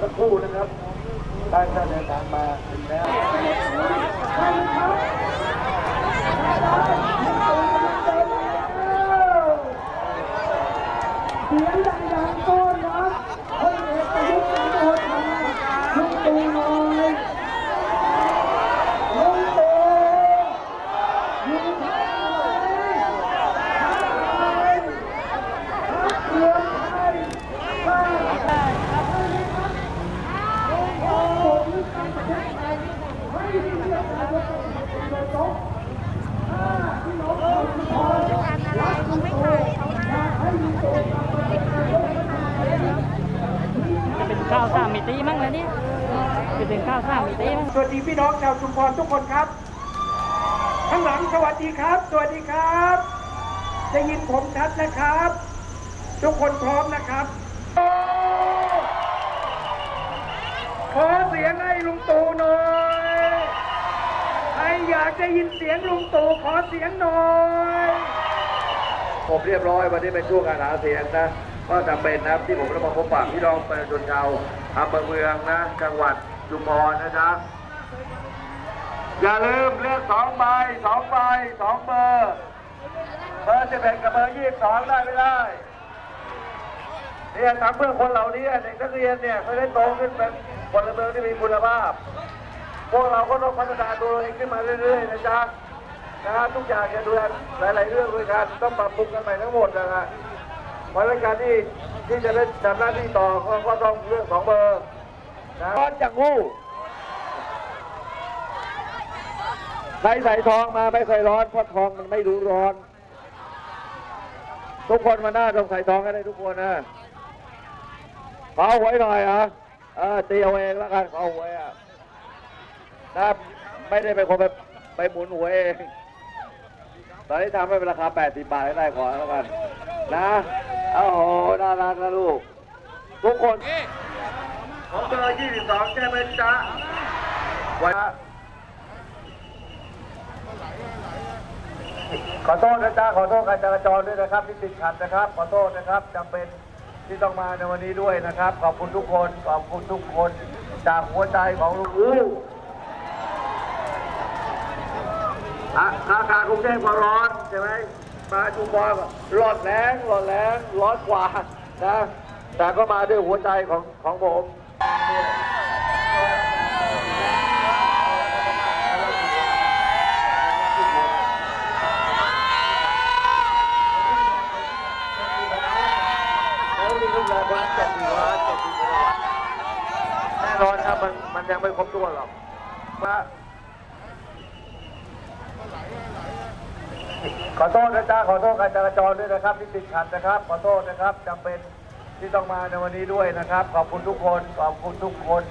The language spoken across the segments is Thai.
สักครู่นะครับได้เดินทางมาถึงแล้วเสียงดังๆต้อนรับพลเอกประยุทธ์จันทร์โอชาลุงตู่หน่อยลุงตู่อยู่ทางไหนทางไหนพักเพื่อไทยสร้างองค์กรที่ทำประเทศไทยให้ดีเยี่ยมในระบบโดยตรงถ้าพี่น้องประชาชนรักลุงตู่อยากให้ลุงตู่กลับมาเป็นนายกรัฐมนตรี จะเป็นข้าวสามมิ ติมั้งนะเนี่ยจะเป็นข้าวสามมิติมั้งสวัสดีพี่น้องชาวชุมพรทุกคนครับ ข้างหลังสวัสดีครับ สวัสดีครับได้ยินผมชัดนะครับ ทุกคนพร้อมนะครับขอเสียงให้ลุงตู่หน่อยใครอยากจะยินเสียงลุงตู่ขอเสียงหน่อย ผมเรียบร้อยวันนี้เป็นช่วงการหาเสียงนะ ก็จำเป็นนะครับที่ผมจะมาพบปะพี่น้องประชาชนชาวอำเภอเมืองนะ จังหวัดชุมพรนะจ๊ะอย่าลืมเลือกสองใบสองใบสองเบอร์เบอร์สิบเอ็ดกับเบอร์ยี่สิบสองได้ไม่ได้เนี่ยทำเพื่อคนเหล่านี้เด็กนักเรียนเนี่ยเขาได้โตขึ้นเป็นพลเมืองที่มีคุณภาพ พวกเราก็ต้องพัฒนาตัวเองขึ้นมาเรื่อยๆนะจ๊ะนะทุกอย่างจะดูแลหลาย ๆ เรื่องด้วยกันต้องปรับปรุงกันใหม่ทั้งหมดนะฮะ ราะฉะนั้นการที่ที่จะได้ทำหน้าที่ต่อก็ต้องเรื่องของเบอร์นะร้อนจากงูใครใส่ทองมาไม่เคยร้อนเพราะทองมันไม่รู้ร้อน ทุกคนมาหน้าต้องใส่ทองกันได้ทุกคนนะขอหวยหน่อยอะเออตีเอาเองแล้วกันขอหวยอะนะไม่ได้เป็นคนไปไปหมุนหวยเองตอนนี้ทำให้เป็นราคา 80 บาทได้ก่อนแล้วกันนะ โอ้โหน่ารักนะลูก ทุกคนของเบอร์22ใช่ไหมจ๊ะวันขอโทษนะจ๊ะขอโทษการจราจรด้วยนะครับ ที่ติดขัดนะครับ ขอโทษนะครับจำเป็นที่ต้องมาในวันนี้ด้วยนะครับ ขอบคุณทุกคนขอบคุณทุกคน จากหัวใจของลุงอู้อะอากาศกรุงเทพก็ร้อนใช่ไหม มาชุมพรก็รอนแรงร้อนแรงร้อนกว่านะ แต่ก็มาด้วยหัวใจของของผมแน่นอนครับมันมันยังไม่ครบถ้วนหรอกว่า ขอโทษนะจ๊ะขอโทษการจราจรด้วยนะครับที่ติดขัดนะครับ ขอโทษนะครับจำเป็นที่ต้องมาในวันนี้ด้วยนะครับ ขอบคุณทุกคนขอบคุณทุกคน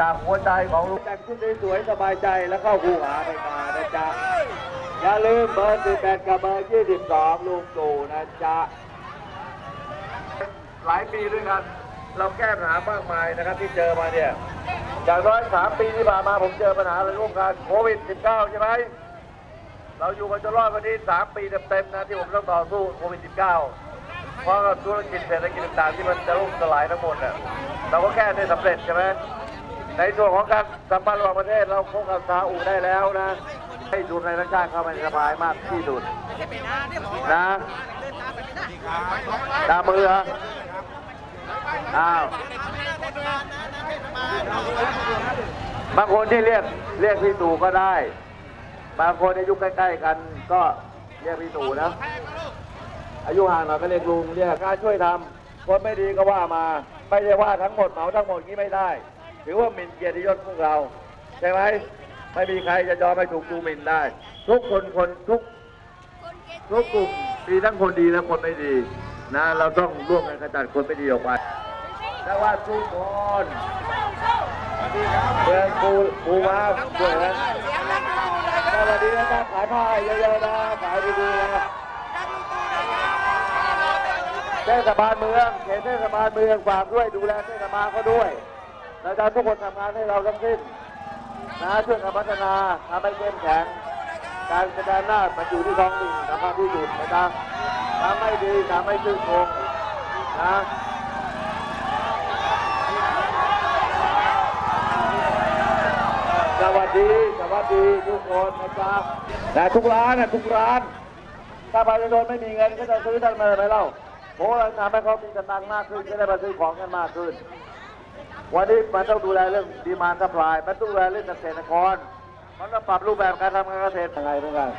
จากหัวใจของลุงแต่งชุดสวยๆสบายใจแล้วก็หูหาไปมานะจ๊ะอย่าลืมเบอร์18กับเบอร์22ลุงตู่นะจ๊ะหลายปีด้วยกันเราแก้ปัญหามากมายนะครับที่เจอมาเนี่ยอย่างน้อยสามปีที่ผ่านมาผมเจอปัญหาอะไรร่วมกันโควิด 19 ใช่ไหม เราอยู่กันจนรอดวันนี้สามปีเต็มๆนะที่ผมต้องต่อสู้โควิด -19 เพราะธุรกิจเศรษฐกิจต่างๆที่มันจะล่มสลายทั้งหมดน่ะเราก็แก้ได้สำเร็จใช่ไหมในส่วนของการสัมพันธ์ระหว่างประเทศเราพบกับซาอุได้แล้วนะ ให้ดูในทั้งชาติเข้ามาในสบายมากที่สุดนะตามมือเหรออ้าวบางคนที่เรียกเรียกพี่ตู่ก็ได้ บางคนอายุใกล้ ๆ กันก็เรียกพี่ตู่นะ อายุห่างหน่อยก็เรียกลุงเรียกการช่วยทำคนไม่ดีก็ว่ามา ไม่ได้ว่าทั้งหมดเหมาทั้งหมดนี้ไม่ได้ ถือว่าหมิ่นเกียรติยศพวกเรา ใช่ไหมไม่มีใครจะยอมให้ถูกดูหมิ่นได้ ทุกคนคนทุกทุกกลุ่มมีทั้งคนดีและคนไม่ดี นะ เราต้องร่วมกันขจัดคนไม่ดีออกไปแต่ว่าทุกคนเพื่อนปูปูมาเพื่อน วัสดีนะครับขายผ้าเยอะๆนะขายดีๆนะเทศบาลเมืองเขตเทศบาลเมืองฝากด้วยดูแลเทศบาลเขาด้วยเราจะทุกคนทำงานให้เราทั้งสิ้นนะช่วยกันพัฒนาทำให้เข้มแข็งการแสดงหน้ามันอยู่ที่ท้องถิ่นนะครับที่สุดนะครับทำให้ดีทำให้ชื่นชมนะ ดีสวัสดีทุกคนนะจ๊ะแต่ทุกร้านนะทุกร้าน ถ้าประชาชนไม่มีเงินก็จะซื้อทำไมไปเล่าเพราะว่าทำให้เขามีกำลังมากขึ้นก็ได้มาซื้อของกันมากขึ้น วันนี้มันต้องดูแลเรื่องดีมานซัพพลายมันต้องดูแลเรื่องเกษตรกร มันต้องปรับรูปแบบการทำการเกษตรยังไงเหมือนกัน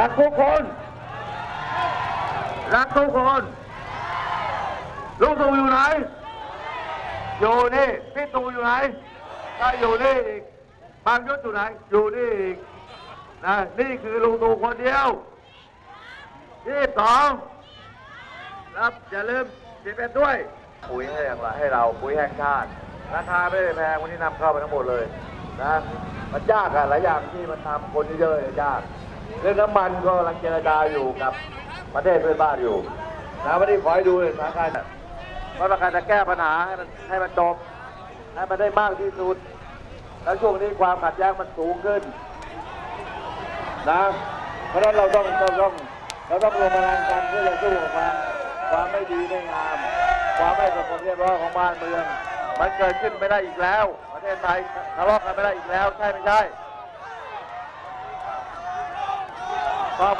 รักทุกคนรักทุกคนลุงตู่อยู่ไหน อยู่นี่พี่ตู่อยู่ไหนถ้าอยู่นี่อีก บางยุทธอยู่ไหน อยู่นี่อีกนะนี่คือลุงตู่คนเดียวที่สองครับอย่าลืมสิบเอ็ดด้วย ปุ๋ยให้อย่างไรให้เราปุ๋ยแห่งชาติราคาไม่ได้แพงวันนี้นำเข้าไปทั้งหมดเลยนะมันยากอะหลายอย่างที่มันทำคนเยอะๆยากเรื่องน้ำมันก็กำลังเจรจาอยู่กับประเทศเพื่อนบ้านอยู่นะวันนี้ขอให้ดูเลยสถานการณ์ว่าประการจะแก้ปัญหาให้มันให้มันจบให้มันได้มากที่สุด แล้วช่วงนี้ความขัดแย้งมันสูงขึ้นนะเพราะฉะนั้นเราต้องเราต้องเราต้องรวมพลังกันเพื่อจะสู้กับความความไม่ดีไม่งาม ความไม่สงบเรียบร้อยของบ้านเมือง มันเกิดขึ้นไม่ได้อีกแล้ว ประเทศไทยทะเลาะกันไม่ได้อีกแล้วใช่ไม่ใช่ครับ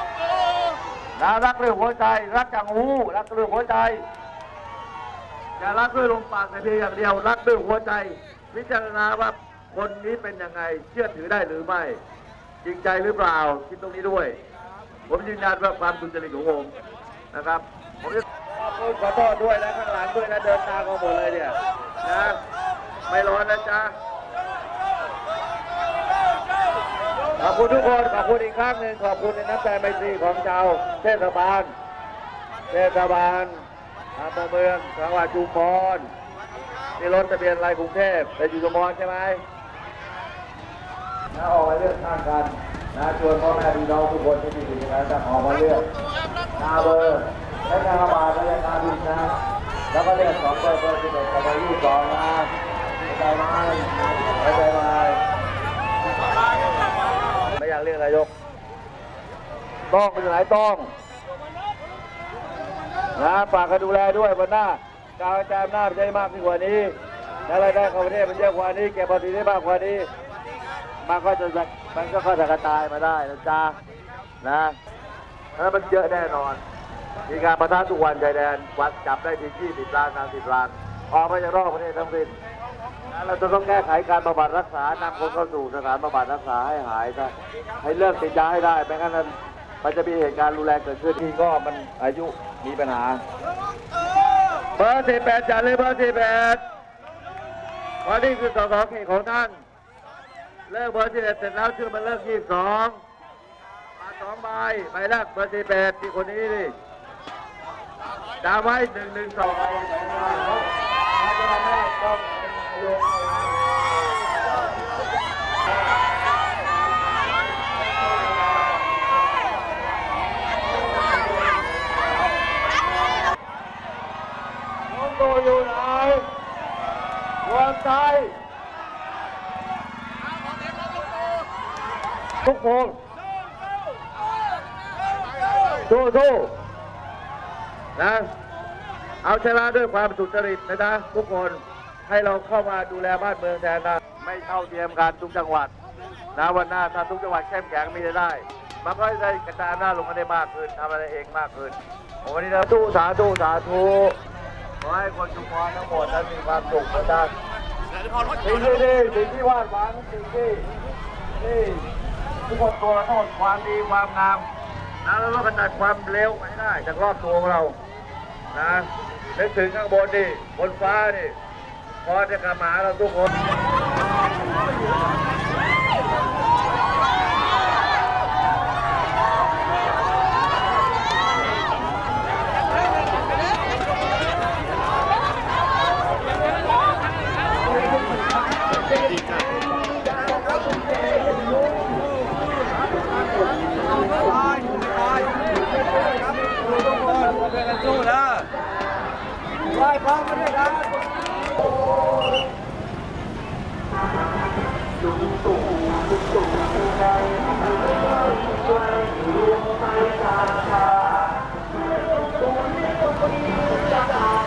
นะรักด้วยหัวใจ รักจากหูรักด้วยหัวใจอย่ารักด้วยลมปากแต่เพียงอย่างเดียว รักด้วยหัวใจ พิจารณาว่า คนนี้เป็นยังไงเชื่อถือได้หรือไม่ จริงใจหรือเปล่าคิดตรงนี้ด้วย ผมยืนยันว่าความสุจริตของผมนะครับผมจะขอโทษด้วยนะข้างหลังด้วยนะเดินทางมาหมดเลยเนี่ยนะไม่ร้อนนะจ๊ะขอบคุณทุกคนขอบคุณอีกครั้งหนึ่งขอบคุณในน้ำใจไมตรีของชาวเทศบาลเทศบาลอำเภอเมืองจังหวัดชุมพรนี่รถทะเบียนอะไรกรุงเทพแต่อยู่ชุมพรใช่ไหม นะออกมาเลือกข้างกันนะชวนพ่อแม่พี่น้องทุกคนที่มีสิทธิ์นะจะออกมาเลือกนาเบอร์และนาบาทและนาบินนะแล้วก็เลือกสองเบอร์เบอร์สิบเอ็ดกับเบอร์ยี่สิบสองนะเข้าใจไหมเข้าใจไหมไม่อยากเรียกนายกต้องเป็นไหนต้องนะฝากกันดูแลด้วยวันหน้าการกระจายอำนาจจะได้มากขึ้นกว่านี้และรายได้ของประเทศมันเยอะกว่านี้เก็บภาษีได้มากกว่านี้ มันก็จะมันก็จะกระจายมาได้นะจ๊ะนะแล้วมันเยอะแน่นอน มีการประทะทุกวันชายแดนวัดจับได้ถึง20ล้าน30ล้านออกมาจากนอกประเทศทั้งสิ้นเราจะต้องแก้ไขการบำบัดรักษานำคนเข้าสู่สถานบำบัดรักษาให้หายซะให้เลิกติดยาให้ได้ไม่งั้นมันมันจะมีเหตุการณ์รุนแรงเกิดขึ้นที่ก็มันอายุมีปัญหาเบอร์18จัดเลยเบอร์18วันนี้คือสสเขตของท่าน เลิกเบอร์สิบเอ็ดเสร็จแล้วชื่อมันเลิกยี่สองมาสองใบใบแรกเบอร์สิบแปดที่คนนี้นี่จำไว้หนึ่งหนึ่งสองใบองเป็นนายกน้องโตอยู่ไหนรวมใจ ทุกคนสู้สู้นะเอาชนะด้วยความสุจริตนะจ๊ะทุกคนให้เราเข้ามาดูแลบ้านเมืองแทนนะไม่เท่าเทียมกันทุกจังหวัดนะวันหน้าถ้าทุกจังหวัดเข้มแข็งมีได้ มันก็จะได้กระจายอำนาจลงมาได้มากขึ้นทำอะไรเองมากขึ้นวันนี้เราสู้สาธุสาธุขอให้คนชุมพรทั้งหมดนั้นมีความสุขนะจ๊ะสิ่งที่ดีสิ่งที่วาดหวังสิ่งที่ที่ ทุกคนตัวทั้งหมดความดีความงามนะแล้วเราก็จัดความเร็วไม่ได้จากรอบตัวของเรานะนึกถึงข้างบนดิบนฟ้าดิพอจะกลับมาเราทุกคน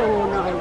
มเ